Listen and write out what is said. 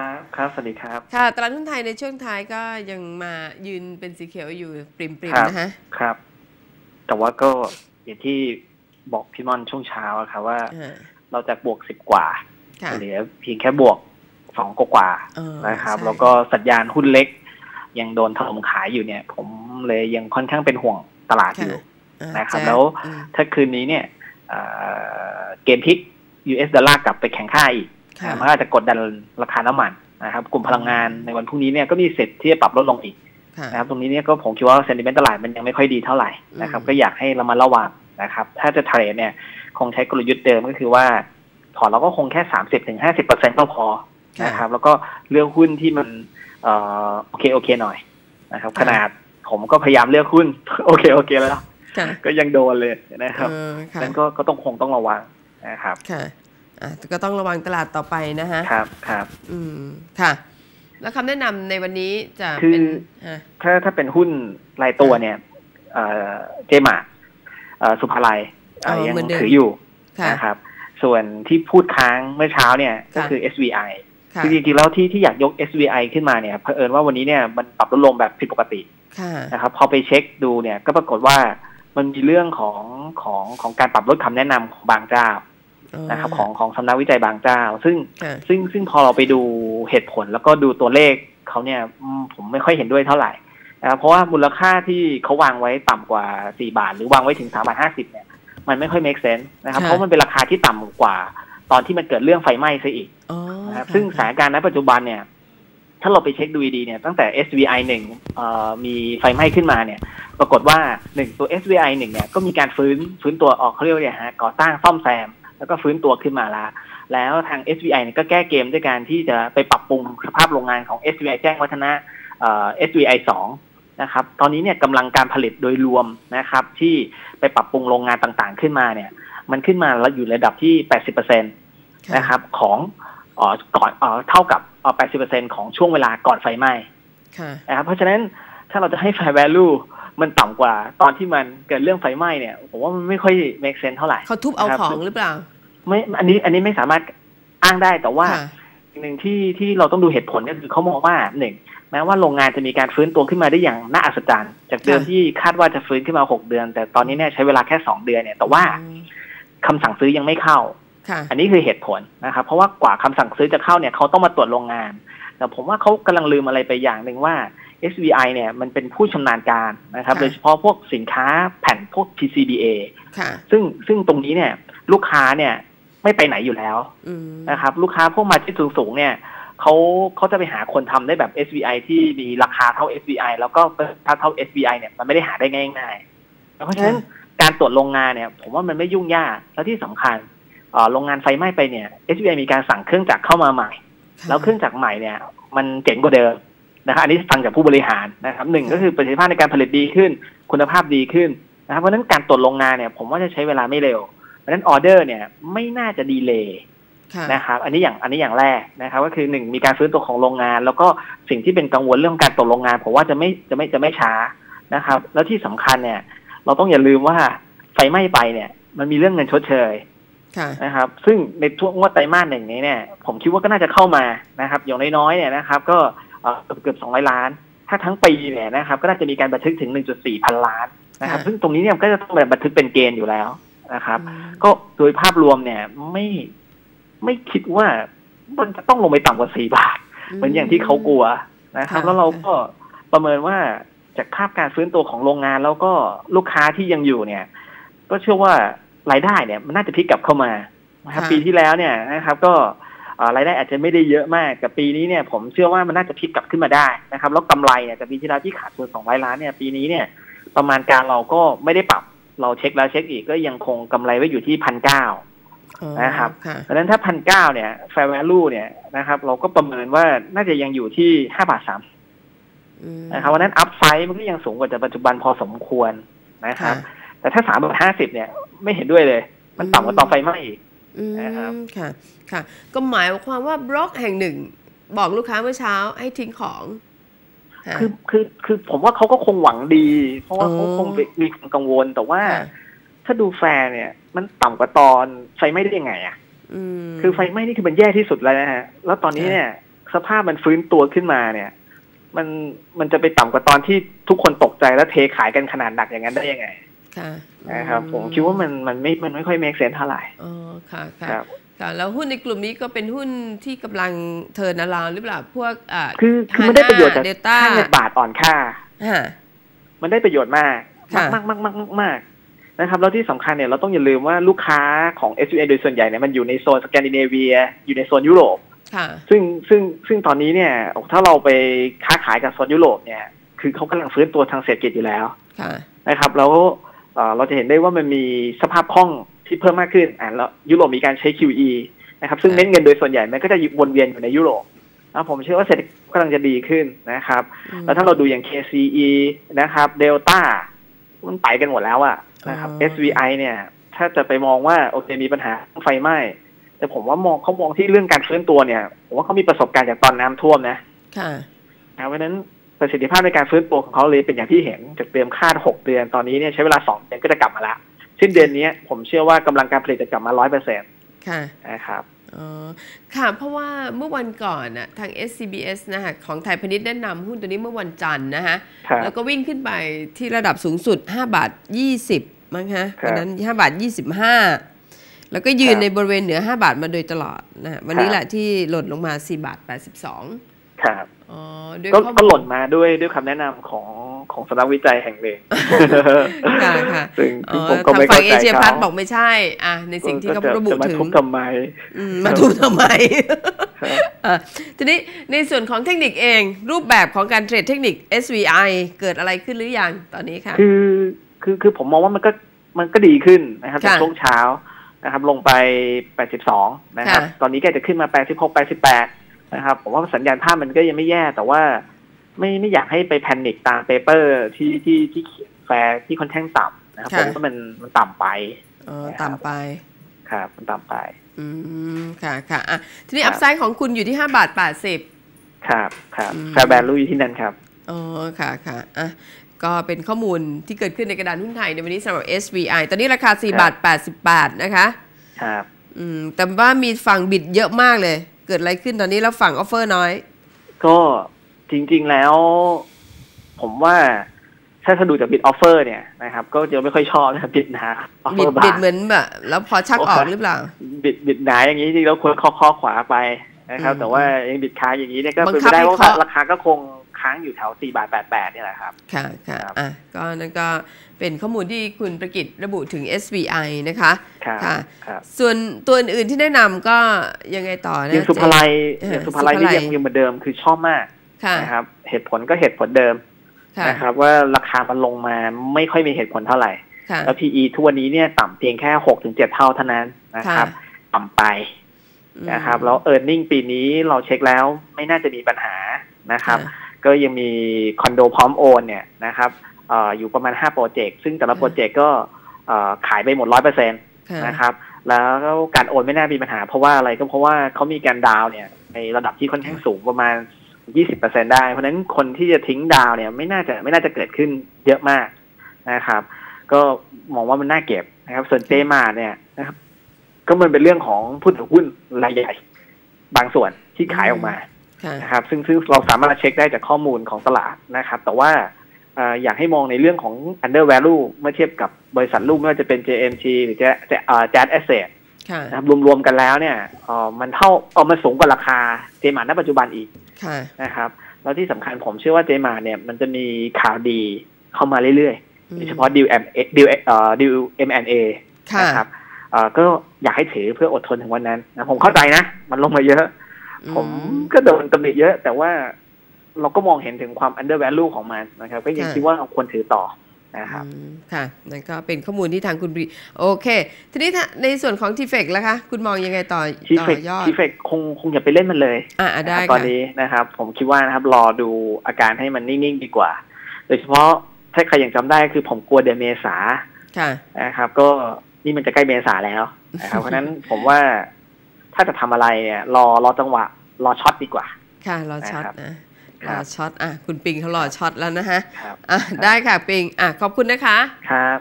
ครับครับ สวัสดีครับ ค่ะ ตลาดหุ้นไทยในช่วงท้ายก็ยังมายืนเป็นสีเขียวอยู่ปริมครัๆบนะคะครับ แต่ว่าก็อย่างที่บอกพี่มอนช่วงเช้าอะครับว่าอ่าเราจะบวกสิบกว่าค่ะเหลือเพียงแค่บวกสองกว่าๆเออนะครับใช่แล้วก็สัญญาณหุ้นเล็ก ยังโดนถล่มขายอยู่เนี่ย ผมเลยยังค่อนข้างเป็นห่วงตลาดอยู่อ่านะครับจะแล้วอืมถ้าคืนนี้เนี่ยเอ่อเกมพลิก US ดอลลาร์กลับไปแข็งค่าอีกค่ะ มันก็อาจจะกดดันราคาน้ำมันนะครับ กลุ่มพลังงานในวันพรุ่งนี้เนี่ยก็มีสิทธิ์ที่จะปรับลดลงอีกค่ะนะครับ ตรงนี้เนี่ยก็ผมคิดว่าเซนติเมนต์ตลาดมันยังไม่ค่อยดีเท่าไหร่นะครับอืมก็อยากให้เรามาระวังนะครับ ถ้าจะเทรดเนี่ยคงใช้กลยุทธ์เดิมก็คือว่าถอนเราก็คงแค่สามสิบถึงห้าสิบเปอร์เซ็นต์ก็พอนะครับ แล้วก็เลือกหุ้นที่มันเอ่อโอเคโอเคหน่อยนะครับ ขนาดผมก็พยายามเลือกหุ้นโอเคโอเคแล้วค่ะก็ยังโดนเลยนะครับเออค่ะนั้นก็ก็ต้องคงต้องระวังนะครับค่ะ อะก็ต้องระวังตลาดต่อไปนะคะครับครับอืมค่ะ แล้วคำแนะนำในวันนี้จะคือเป็นอะถ้าถ้าเป็นหุ้นรายตัวเนี่ยเอ่อเจมาเอ่อสุภาลัยเอ่อยังถืออยู่ค่ะนะครับ ส่วนที่พูดค้างเมื่อเช้าเนี่ยก็ค่ะคือ SVI ค่ะคือจริงๆแล้วที่ที่อยากยก SVI ขึ้นมาเนี่ยเผอิญว่าวันนี้เนี่ยมันปรับลดลงแบบผิดปกติค่ะนะครับพอไปเช็คดูเนี่ยก็ปรากฏว่ามันมีเรื่องของของของการปรับลดคำแนะนำของบางเจ้า นะครับของของสำนักวิจัยบางเจ้า ซึ่งค่ะซึ่งซึ่งพอเราไปดูเหตุผลแล้วก็ดูตัวเลขเขาเนี่ยอืมผมไม่ค่อยเห็นด้วยเท่าไหร่นะครับเพราะว่ามูลค่าที่เขาวางไว้ต่ำกว่า 4 บาท หรือวางไว้ถึง3บาท50 เนี่ย มันไม่ค่อย make sense นะครับค่ะเพราะมันเป็นราคาที่ต่ำกว่า ตอนที่มันเกิดเรื่องไฟไหม้ซะอีกอ๋อนะครับค่ะซึ่งสถานการณ์ณปัจจุบันเนี่ย ถ้าเราไปเช็คดูดีๆเนี่ยตั้งแต่ SVI หนึ่งเอ่อมีไฟไหม้ขึ้นมาเนี่ย ปรากฏว่าหนึ่งตัว SVI หนึ่งเนี่ยก็มีการฟื้นฟื้นตัวออกเขาเรียกว่าอะไรฮะก่อสร้างซ่อมแซม แล้วก็ฟื้นตัวขึ้นมาแล้วแล้วทาง SVI เนี่ยก็แก้เกมด้วยการที่จะไปปรับปรุงสภาพโรงงานของ SVI แจ้งวัฒนะเอ่อ SVI สองนะครับตอนนี้เนี่ยกำลังการผลิตโดยรวมนะครับ ที่ไปปรับปรุงโรงงานต่างๆ ขึ้นมาเนี่ย มันขึ้นมาแล้วอยู่ระดับที่ 80%นะครับของเอ่อก่อนเอ่อเท่ากับเอ่อ80%ของช่วงเวลาก่อนไฟไหม้ค่ะนะครับเพราะฉะนั้นถ้าเราจะให้ fair value มันต่ำกว่าตอนที่มันเกิดเรื่องไฟไหม้เนี่ย ผมว่ามันไม่ค่อย make sense เท่าไหร่ เขาทุบเอาครับของหรือเปล่า ไม่อันนี้อันนี้ไม่สามารถอ้างได้แต่ว่าค่ะหนึ่งที่ที่เราต้องดูเหตุผลก็คือเขามองว่าหนึ่งแม้ว่าโรงงานจะมีการฟื้นตัวขึ้นมาได้อย่างน่าอัศจรรย์ จากเดิมค่ะที่คาดว่าจะฟื้นขึ้นมาหกเดือน แต่ตอนนี้เนี่ยใช้เวลาแค่สองเดือนเนี่ย แต่ว่าอืมคำสั่งซื้อยังไม่เข้าค่ะอันนี้คือเหตุผลนะครับเพราะว่ากว่าคำสั่งซื้อจะเข้าเนี่ยเขาต้องมาตรวจโรงงาน แต่ผมว่าเขากำลังลืมอะไรไปอย่างหนึ่งว่า SVI เนี่ยมันเป็นผู้ชำนาญการนะครับค่ะโดยเฉพาะพวกสินค้าแผ่นพวก PCBA ค่ะซึ่งซึ่งตรงนี้เนี่ยลูกค้าเนี่ย ไม่ไปไหนอยู่แล้วอืมนะครับ ลูกค้าพวกมาที่สูงๆเนี่ยเขาเขาจะไปหาคนทำได้แบบ SVI ที่มีราคาเท่า SVI แล้วก็ถ้าเท่า SVI เนี่ยมันไม่ได้หาได้ง่ายๆเพราะฉะนั้นการตรวจโรงงานเนี่ย ผมว่ามันไม่ยุ่งยากแล้วที่สำคัญเอ่อโรงงานไฟไหม้ไปเนี่ย SVI มีการสั่งเครื่องจักรเข้ามาใหม่ค่ะแล้วเครื่องจักรใหม่เนี่ย มันเจ๋งกว่าเดิมนะครับอันนี้ฟังจากผู้บริหารนะครับหนึ่งก็คือประสิทธิภาพในการผลิตดีขึ้น คุณภาพดีขึ้นนะครับเพราะฉะนั้นการตรวจโรงงานเนี่ย ผมว่าจะใช้เวลาไม่เร็ว เพราะฉะนั้นออเดอร์เนี่ยไม่น่าจะดีเลย์ค่ะนะครับอันนี้อย่างอันนี้อย่างแรกนะครับก็คือหนึ่งมีการฟื้นตัวของโรงงาน แล้วก็สิ่งที่เป็นกังวลเรื่องการตรวจโรงงานผมว่าจะไม่จะไม่จะไม่ช้านะครับ แล้วที่สำคัญเนี่ย เราต้องอย่าลืมว่าไฟไหม้ไปเนี่ย มันมีเรื่องเงินชดเชยค่ะนะครับ ซึ่งในช่วงงวดไตรมาสหนึ่งนี้เนี่ย ผมคิดว่าก็น่าจะเข้ามานะครับ อย่างน้อยๆเนี่ยนะครับ ก็เอ่อเกือบเกือบสองร้อยล้าน ถ้าทั้งปีเนี่ยนะครับ ก็น่าจะมีการบันทึกถึง1.4พันล้านนะครับค่ะซึ่งตรงนี้เนี่ยก็จะต้องแบบบันทึกเป็นเกณฑ์อยู่แล้ว นะครับอืมก็โดยภาพรวมเนี่ยไม่ไม่คิดว่ามันจะต้องลงไปต่ำกว่าสี่บาท เหมือนอย่างที่เขากลัวนะครับค่ะแล้วเราก็ประเมินว่าจากภาพการฟื้นตัวของโรงงานแล้วก็ลูกค้าที่ยังอยู่เนี่ย ก็เชื่อว่ารายได้เนี่ยมันน่าจะพลิกกลับเข้ามานะครับค่ะปีที่แล้วเนี่ยนะครับ ก็เอ่อรายได้อาจจะไม่ได้เยอะมากแต่ปีนี้เนี่ยผมเชื่อว่ามันน่าจะพลิกกลับขึ้นมาได้นะครับ แล้วกำไรเนี่ยจากปีที่แล้วที่ขาดทุนสองร้อยล้านเนี่ยปีนี้เนี่ยประมาณการเราก็ไม่ได้ปรับ เราเช็คแล้วเช็คอีกก็ยังคงกำไรไว้อยู่ที่พันเก้าอ๋อนะครับค่ะดังนั้นถ้าพันเก้าเนี่ย fair value เนี่ยนะครับ เราก็ประเมินว่าน่าจะยังอยู่ที่ห้าบาทสามอืมนะครับวันนั้น up side มันก็ยังสูงกว่าจากปัจจุบันพอสมควรนะครับค่ะแต่ถ้าสามบาทห้าสิบเนี่ย ไม่เห็นด้วยเลย มันต่ำกว่าตอนไฟไหม้อีกอืมนะครับค่ะ ค่ะ ก็หมายความว่าบล็อกแห่งหนึ่ง บอกลูกค้าเมื่อเช้าให้ทิ้งของ ค่ะคือคือคือผมว่าเขาก็คงหวังดี เพราะว่าอ๋อเขาคงมีความกังวลแต่ว่าค่ะถ้าดูแฟร์เนี่ย มันต่ำกว่าตอนไฟไหม้ได้ยังไงอะอืมคือไฟไหม้นี่คือมันแย่ที่สุดแล้วนะฮะแล้วตอนนี้เนี่ย สภาพมันฟื้นตัวขึ้นมาเนี่ย มันมันจะไปต่ำกว่าตอนที่ทุกคนตกใจแล้วเทขายกันขนาดหนักอย่างนั้นได้ยังไงค่ะนะครับผมคิดว่ามันมันไม่มันไม่ค่อยเมกเซนเท่าไหร่อ๋อค่ะค่ะครับ ค่ะแล้วหุ้นในกลุ่มนี้ก็เป็นหุ้นที่กำลังเทิร์นอราวหรือเปล่าพวกอ่าคือคือมันได้ประโยชน์จากเดลต้าค่าเงินบาทอ่อนค่าฮะมันได้ประโยชน์มากค่ะมากมากมากมากมากนะครับแล้วที่สำคัญเนี่ยเราต้องอย่าลืมว่าลูกค้าของ s อ a โดยส่วนใหญ่เนี่ยมันอยู่ในโซนสแกนดิเนเวีย อยู่ในโซนยุโรปค่ะซึ่งซึ่งซึ่งตอนนี้เนี่ยถ้าเราไปค้าขายกับโซนยุโรปเนี่ย คือเขากำลังฟื้นตัวทางเศรษฐกิจอยู่แล้วค่ะนะครับแล้วเอ่อเราจะเห็นได้ว่ามันมีสภาพคล่อง ที่เพิ่มมากขึ้นอ่าแล้วยุโรปมีการใช้ QE นะครับ ซึ่งค่ะเม็ดเงินโดยส่วนใหญ่มันก็จะวนเวียนอยู่ในยุโรปนะผมเชื่อว่าเศรษฐกิจกำลังจะดีขึ้นนะครับอืมแล้วถ้าเราดูอย่าง KCE นะครับเดลต้ามันไปกันหมดแล้วอะนะครับอ๋อ SVI เนี่ย ถ้าจะไปมองว่าโอเคมีปัญหาไฟไหม้แต่ผมว่ามองเขามองที่เรื่องการฟื้นตัวเนี่ยผมว่าเขามีประสบการณ์จากตอนน้ำท่วมนะค่ะนะเพราะฉะนั้นประสิทธิภาพในการฟื้นตัวของเขาเลยเป็นอย่างที่เห็นจากเดิมคาด6เดือนตอนนี้เนี่ยใช้เวลา2เดือนก็จะกลับมาละ สิ้นเดือนนี้ผมเชื่อว่ากำลังการผลิตจะกลับมา100%นค่ะะครับอ๋อค่ะ เพราะว่าเมื่อวันก่อนน่ะทาง SCBS นะคะของไทยพาณิชย์แนะนำหุ้นตัวนี้เมื่อวันจันทร์นะคะครับแล้วก็วิ่งขึ้นไปที่ระดับสูงสุด 5 บาท 20 มั้งคะครับวันนั้น 5 บาท 25 แล้วก็ยืนครับในบริเวณเหนือ 5 บาทมาโดยตลอดนะฮะวันนี้ครับแหละที่หล่นลงมา 4 บาท 82 ครับอ๋อด้วยก็ข้อมูก็หล่นมาด้วยด้วยคำแนะนำของ ของสำนักวิจัยแห่งหนึ่งค่ะค่ะซึ่งอ๋ซึ่งอผมก็ทางไม่ฝั่เข้างเอใจเชียเขาพัฒน์บอกไม่ใช่ อะในสิ่งที่เขาจะระบุจะมาถึงทุบทำไมอืมมาดูทำไมครับอะทีนี้ในส่วนของเทคนิคเองรูปแบบของการเทรดเทคนิค SVI เกิดอะไรขึ้นหรือยังตอนนี้ค่ะ คือคือคือผมมองว่ามันก็มันก็ดีขึ้นนะครับค่ะจากช่วงเช้านะครับลงไป 82 นะครับค่ะตอนนี้ก็จะขึ้นมา 86 88 นะครับ ผมว่าสัญญาณภาพมันก็ยังไม่แย่ แต่ว่า ไม่ไม่อยากให้ไปแพนิคตามเปเปอร์ที่ที่ที่เขียนแฟร์ที่ค่อนข้างต่ำนะครับค่ะผมว่ามันมันต่ำไปอ๋อนะครับต่ำไป ครับ มันต่ำไป อืมค่ะค่ะอะทีนี้ครัอับพไซด์ของคุณอยู่ที่5บาท80ครับครับอืมแฟร์แบลูอยู่ที่นั่นครับอ๋อค่ะค่ะอะก็เป็นข้อมูลที่เกิดขึ้นในกระดานหุ้นไทยในวันนี้สำหรับ SVI ตอนนี้ราคา 4 บาท 88 นะคะ ครับ อืม แต่ว่ามีฝั่งบิดเยอะมากเลย เกิดอะไรขึ้นตอนนี้แล้วฝั่งออฟเฟอร์น้อย ก็ จริง ๆแล้ว ผมว่าถ้าถ้าดูจากบิดออฟเฟอร์เนี่ยนะครับ ก็จะไม่ค่อยชอบนะครับบิดนะออฟเฟบิอดร์บาบิดร์เหมือนแบบแล้วพอชักออกหรือเปล่า บิดบิดหนาอย่างนี้จริงๆแล้วควรเคอข้อขวาไปนะครับอืมแต่ว่ายังบิดค้างอย่างนี้เนี่ยก็บังเป็นคัไปบได้ให้ว่าเคาะราคาก็คงค้างอยู่แถว4บาท88เนี่ยแหละครับ ค่ะค่ะครับอะก็นั่นก็เป็นข้อมูลที่คุณประกิตระบุถึง SVI นะคะครับค่ะครับส่วนตัวอื่นๆที่แนะนำก็ยังไงต่อนะยังสุภาลัยเออยังสุภาลัยสุภาลันี่ยยังยังเหมือนเดิมคือชอบมากค่ะ นะครับ เหตุผลก็เหตุผลเดิมค่ะนะครับ ว่าราคามันลงมาไม่ค่อยมีเหตุผลเท่าไหร่ค่ะแล้ว PE ทุกวันนี้เนี่ยต่ำเพียงแค่6ถึง7เท่าเท่านั้นนะครับค่ะต่ำไปนะครับ แล้ว e a r n i n g ปีนี้เราเช็คแล้วไม่น่าจะมีปัญหานะครับค่ะก็ยังมีคอนโดพร้อมโอนเนี่ยนะครับเอออยู่ประมาณ5โปรเจกต์ซึ่งแต่ละค่ะโปรเจกต์ก็เอ่อขายไปหมด100%ค่ะนะครับ แล้วการโอนไม่น่ามีปัญหา เพราะว่าอะไรก็เพราะว่าเขามีการดาวน์เนี่ยในระดับที่ค่อนข้างสูงประมาณ 20%ได้ เพราะฉะนั้นคนที่จะทิ้งดาวน์เนี่ยไม่น่าจะไม่น่าจะเกิดขึ้นเยอะมากนะครับ ก็มองว่ามันน่าเก็บนะครับ ส่วนเจมาเนี่ยนะครับ ก็มันเป็นเรื่องของผู้ถือหุ้นรายใหญ่ บางส่วนที่ขายออกมาค่ะนะครับ ซึ่งซึ่งเราสามารถเช็คได้จากข้อมูลของตลาดนะครับ แต่ว่าเอ่ออยากให้มองในเรื่องของ under value เมื่อเทียบกับบริษัทลูกไม่ว่าจะเป็น JMG หรือจะจะเอ่อ Jazz Asset ค่ะ นะครับรวมๆกันแล้วเนี่ยเอ่อมันเท่าเออมันสูงกว่าราคาเจมาณปัจจุบันอีกค่ะนะครับ แล้วที่สำคัญผมเชื่อว่าเจมาเนี่ยมันจะมีข่าวดีเข้ามาเรื่อยๆโดยเฉพาะดีล M ดีลเอ่อดีล M&A ค่ะนะครับเอ่อก็อยากให้ถือเพื่ออดทนถึงวันนั้นนะผมเข้าใจนะ มันลงมาเยอะ ผมก็โดนตำหนิเยอะ แต่ว่าเราก็มองเห็นถึงความ under value ของมันนะครับ ก็ยังค่ะคิดว่าเราควรถือต่อ นะครับอืมค่ะนั่นก็เป็นข้อมูลที่ทางคุณบรีโอเค ทีนี้ถ้าในส่วนของทีเฟกแล้วคะ คุณมองยังไงต่อทีต่เฟกอยอดทีเฟกคงคงอย่าไปเล่นมันเลยอะอะได้นะครับตอนค่ะนี้นะครับ ผมคิดว่านะครับรอดูอาการให้มันนิ่งๆดีกว่า โดยเฉพาะถ้าใครยังจำได้คือผมกลัวเดือนเมษาค่ะนะครับ ก็นี่มันจะใกล้เมษาแล้วนะครับเพราะฉะนั้นผมว่าถ้าจะทำอะไรเนี่ยรอรอจังหวะ รอช็อตดีกว่า ค่ะ รอช็อตนะค รับนะครรัอบช็อตอะคุณปิงเขารอช็อตแล้วนะฮะครับอะได้ค่ะปิงอะขอบคุณนะคะครับ